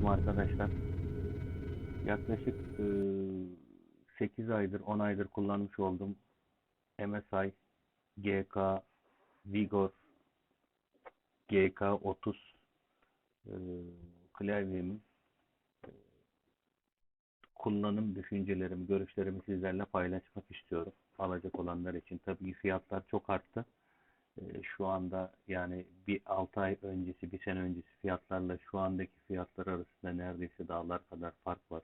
tanıttım arkadaşlar. Yaklaşık e, 8 aydır 10 aydır kullanmış olduğum MSI GK Vigor GK30 e, klavyemin kullanım düşüncelerimi, görüşlerimi sizlerle paylaşmak istiyorum. Alacak olanlar için. Tabii fiyatlar çok arttı. E, Şu anda yani bir 6 ay öncesi, bir sene öncesi fiyatlarla şu andaki fiyatlar arasında neredeyse dağlar kadar fark var.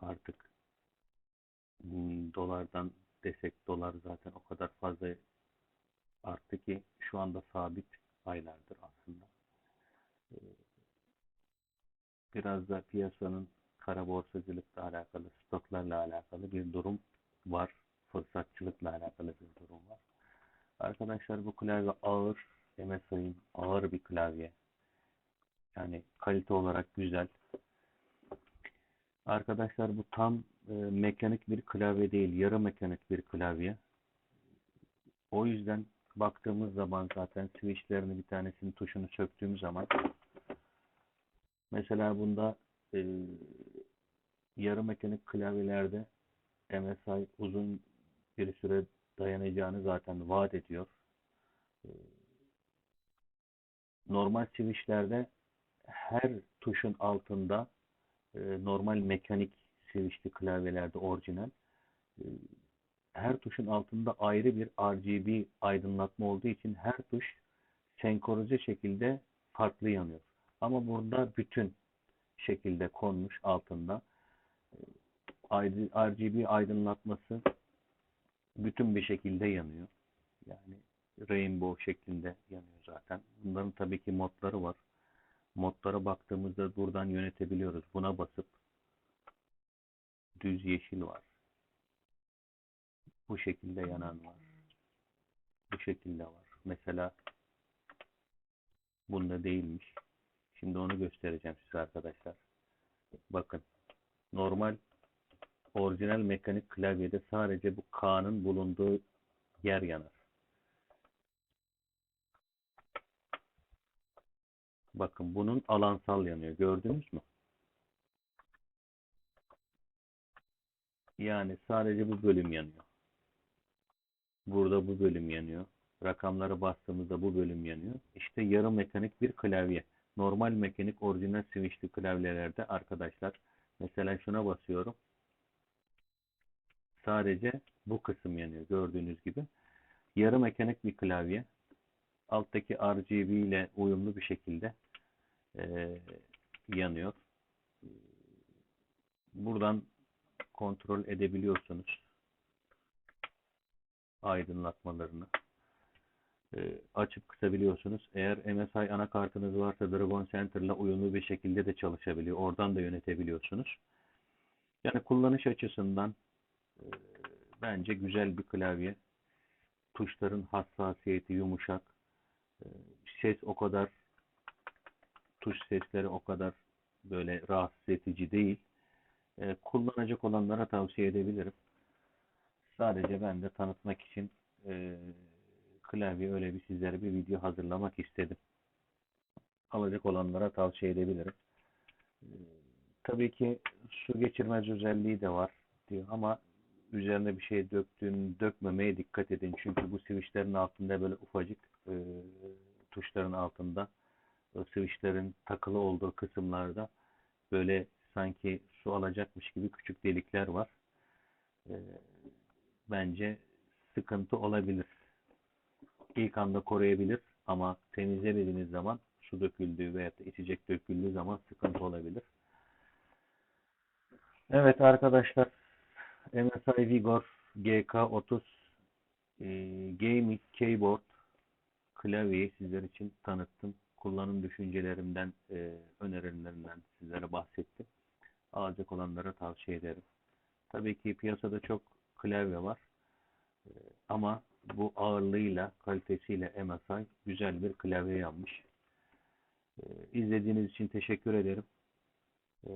Artık hmm, dolardan desek dolar zaten o kadar fazla arttı ki şu anda sabit aylardır aslında. E, Biraz da piyasanın kara borsacılıkla alakalı, stoklarla alakalı bir durum var. Fırsatçılıkla alakalı bir durum var. Arkadaşlar bu klavye ağır, MSI'nin ağır bir klavye. Yani kalite olarak güzel. Arkadaşlar bu tam e, mekanik bir klavye değil, yarı mekanik bir klavye. O yüzden baktığımız zaman zaten switchlerini bir tanesinin tuşunu söktüğüm zaman mesela bunda e, yarı mekanik klavyelerde MSI uzun bir süre dayanacağını zaten vaat ediyor. Ee, Normal switchlerde her tuşun altında e, normal mekanik switchli klavyelerde orijinal e, her tuşun altında ayrı bir RGB aydınlatma olduğu için her tuş senkronize şekilde farklı yanıyor. Ama burada bütün şekilde konmuş altında e, RGB aydınlatması bütün bir şekilde yanıyor. Yani rainbow şeklinde yanıyor zaten. Bunların tabii ki modları var. Modlara baktığımızda buradan yönetebiliyoruz. Buna basıp düz yeşil var. Bu şekilde yanan var. Bu şekilde var. Mesela bunda değilmiş. Şimdi onu göstereceğim size arkadaşlar. Bakın. Normal orijinal mekanik klavyede sadece bu K'nın bulunduğu yer yanar. Bakın bunun alansal yanıyor. Gördünüz mü? Yani sadece bu bölüm yanıyor. Burada bu bölüm yanıyor. Rakamları bastığımızda bu bölüm yanıyor. İşte yarı mekanik bir klavye. Normal mekanik orijinal switchli klavyelerde arkadaşlar mesela şuna basıyorum. Sadece bu kısım yanıyor gördüğünüz gibi. Yarı mekanik bir klavye. Alttaki RGB ile uyumlu bir şekilde eee, yanıyor. Buradan kontrol edebiliyorsunuz aydınlatmalarını. Eee, açıp kısabiliyorsunuz. Eğer MSI anakartınız varsa Dragon Center ile uyumlu bir şekilde de çalışabiliyor. Oradan da yönetebiliyorsunuz. Yani kullanış açısından e, bence güzel bir klavye. Tuşların hassasiyeti yumuşak. E, Ses o kadar tuş sesleri o kadar böyle rahatsız edici değil. E, kullanacak olanlara tavsiye edebilirim. Sadece ben de tanıtmak için e, klavye öyle bir sizlere bir video hazırlamak istedim. Alacak olanlara tavsiye edebilirim. E, tabii ki su geçirmez özelliği de var diyor ama üzerine bir şey döktüğün dökmemeye dikkat edin. Çünkü bu switchlerin altında böyle ufacık e, tuşların altında o switchlerin takılı olduğu kısımlarda böyle sanki su alacakmış gibi küçük delikler var. E, bence sıkıntı olabilir. İlk anda koruyabilir ama temizlemediğiniz zaman su döküldüğü veya da içecek döküldüğü zaman sıkıntı olabilir. Evet arkadaşlar MSI Vigor GK30 e, Gaming Keyboard klavyeyi sizler için tanıttım. Kullanım düşüncelerimden, e, önerilerimden sizlere bahsettim. Alacak olanlara tavsiye ederim. Tabii ki piyasada çok klavye var. E, ama bu ağırlığıyla, kalitesiyle MSI güzel bir klavye yapmış. E, izlediğiniz için teşekkür ederim. E,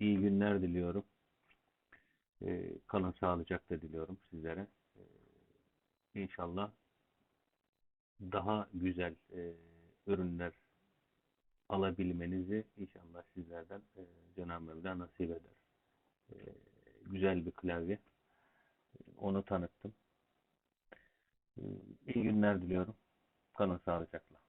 iyi günler diliyorum. E, kalın sağlıcakla diliyorum sizlere. E, inşallah daha güzel e, ürünler alabilmenizi inşallah sizlerden e, Cenab-ı Mevla nasip eder. E, güzel bir klavye. Onu tanıttım. İyi günler diliyorum. Kalın sağlıcakla.